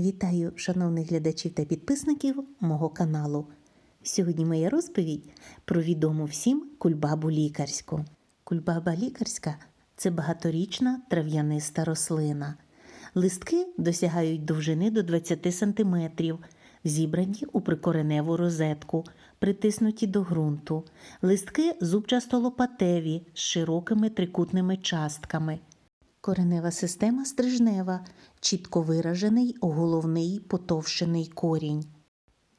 Вітаю шановних глядачів та підписників мого каналу. Сьогодні моя розповідь про відому всім кульбабу лікарську. Кульбаба лікарська це багаторічна трав'яниста рослина. Листки досягають довжини до 20 см, зібрані у прикореневу розетку, притиснуті до ґрунту. Листки зубчасто-лопатеві з широкими трикутними частками. Коренева система стрижнева, чітко виражений головний потовщений корінь.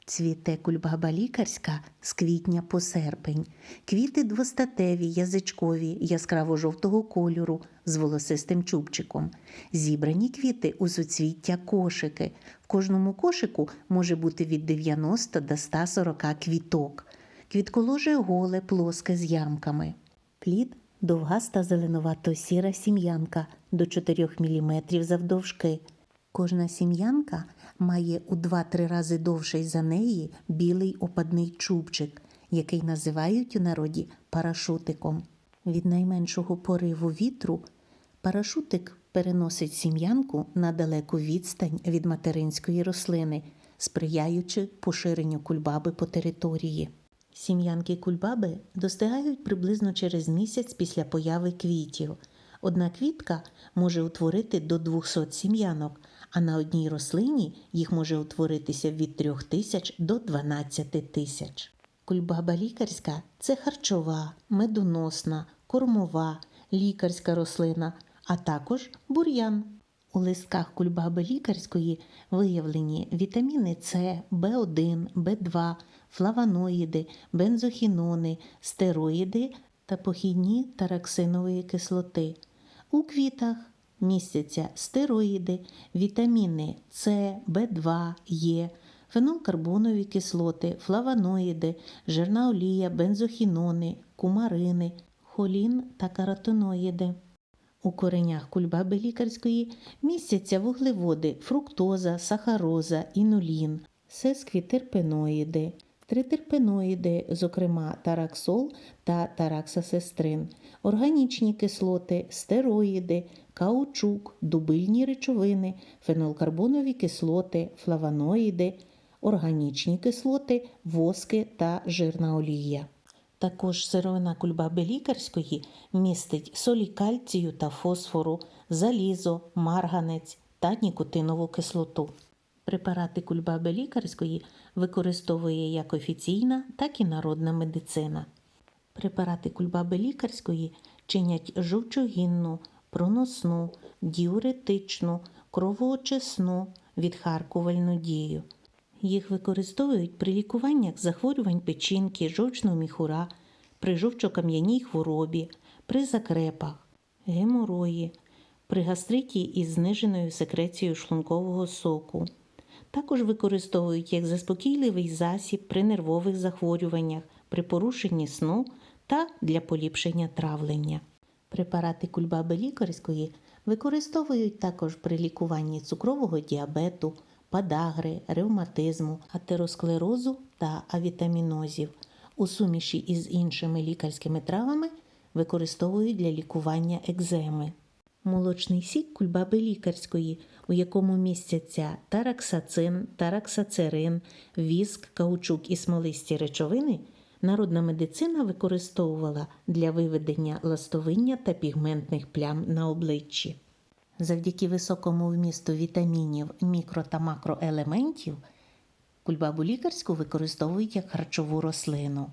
Цвіте кульбаба лікарська з квітня по серпень. Квіти двостатеві, язичкові, яскраво-жовтого кольору з волосистим чубчиком. Зібрані квіти у суцвіття кошики. В кожному кошику може бути від 90 до 140 квіток. Квітколоже голе, плоске з ямками. Плід довгаста зеленувато-сіра сім'янка до 4 мм завдовжки. Кожна сім'янка має у 2-3 рази довший за неї білий опадний чубчик, який називають у народі парашутиком. Від найменшого пориву вітру парашутик переносить сім'янку на далеку відстань від материнської рослини, сприяючи поширенню кульбаби по території. Сім'янки кульбаби достигають приблизно через місяць після появи квітів. Одна квітка може утворити до 200 сім'янок, а на одній рослині їх може утворитися від 3 тисяч до 12 тисяч. Кульбаба лікарська це харчова, медоносна, кормова, лікарська рослина, а також бур'ян. У листках кульбаби лікарської виявлені вітаміни С, В1, В2, флавоноїди, бензохінони, стероїди та похідні тараксинової кислоти. У квітах містяться стероїди, вітаміни С, В2, Е, фенолкарбонові кислоти, флавоноїди, жирна олія, бензохінони, кумарини, холін та каротиноїди. У коренях кульбаби лікарської містяться вуглеводи, фруктоза, сахароза, інулін, сесквітерпеноїди, тритерпеноїди, зокрема тараксол та тараксасестрин, органічні кислоти, стероїди, каучук, дубильні речовини, фенолкарбонові кислоти, флавоноїди, органічні кислоти, воски та жирна олія. Також сировина кульбаби лікарської містить солі кальцію та фосфору, залізо, марганець та нікотинову кислоту. Препарати кульбаби лікарської використовує як офіційна, так і народна медицина. Препарати кульбаби лікарської чинять жовчогінну, проносну, діуретичну, кровоочисну, відхаркувальну дію. Їх використовують при лікуваннях захворювань печінки, жовчного міхура, при жовчокам'яній хворобі, при закрепах, геморої, при гастриті із зниженою секрецією шлункового соку. Також використовують як заспокійливий засіб при нервових захворюваннях, при порушенні сну та для поліпшення травлення. Препарати кульбаби лікарської використовують також при лікуванні цукрового діабету, падагри, ревматизму, атеросклерозу та авітамінозів. У суміші із іншими лікарськими травами використовують для лікування екземи. Молочний сік кульбаби лікарської, у якому містяться тараксацин, тараксацерин, віск, каучук і смолисті речовини, народна медицина використовувала для виведення ластовиння та пігментних плям на обличчі. Завдяки високому вмісту вітамінів, мікро та макроелементів кульбабу лікарську використовують як харчову рослину.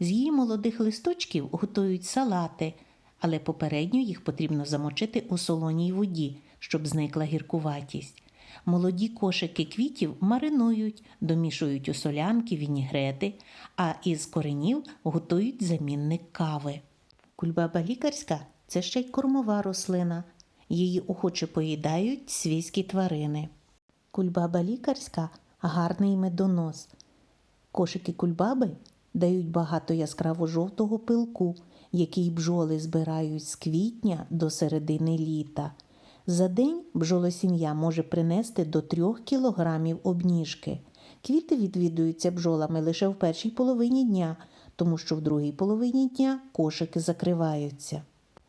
З її молодих листочків готують салати, але попередньо їх потрібно замочити у солоній воді, щоб зникла гіркуватість. Молоді кошики квітів маринують, домішують у солянки, вінігрети, а із коренів готують замінник кави. Кульбаба лікарська це ще й кормова рослина. Її охоче поїдають свійські тварини. Кульбаба лікарська гарний медонос. Кошики кульбаби дають багато яскраво жовтого пилку, який бджоли збирають з квітня до середини літа. За день бджолосім'я може принести до 3 кілограмів обніжки. Квіти відвідуються бджолами лише в першій половині дня, тому що в другій половині дня кошики закриваються.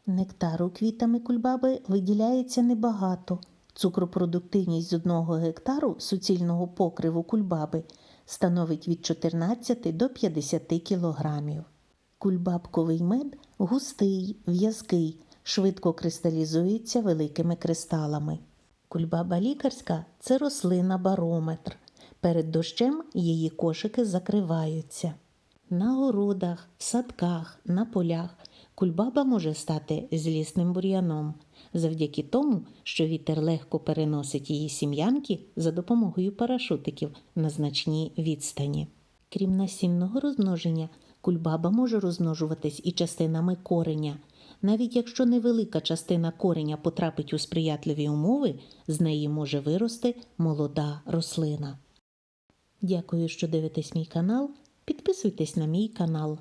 Нектару квітами кульбаби виділяється небагато, Цукропродуктивність з одного гектару суцільного покриву кульбаби становить від 14 до 50 кілограмів. Кульбабковий мед густий, в'язкий, швидко кристалізується великими кристалами. Кульбаба лікарська це рослина барометр. Перед дощем її кошики закриваються. На городах, в садках, на полях кульбаба може стати злісним бур'яном завдяки тому, що вітер легко переносить її сім'янки за допомогою парашутиків на значній відстані. Крім насінного розмноження, кульбаба може розмножуватись і частинами кореня. Навіть якщо невелика частина кореня потрапить у сприятливі умови, з неї може вирости молода рослина. Дякую, що дивитесь мій канал. Підписуйтесь на мій канал.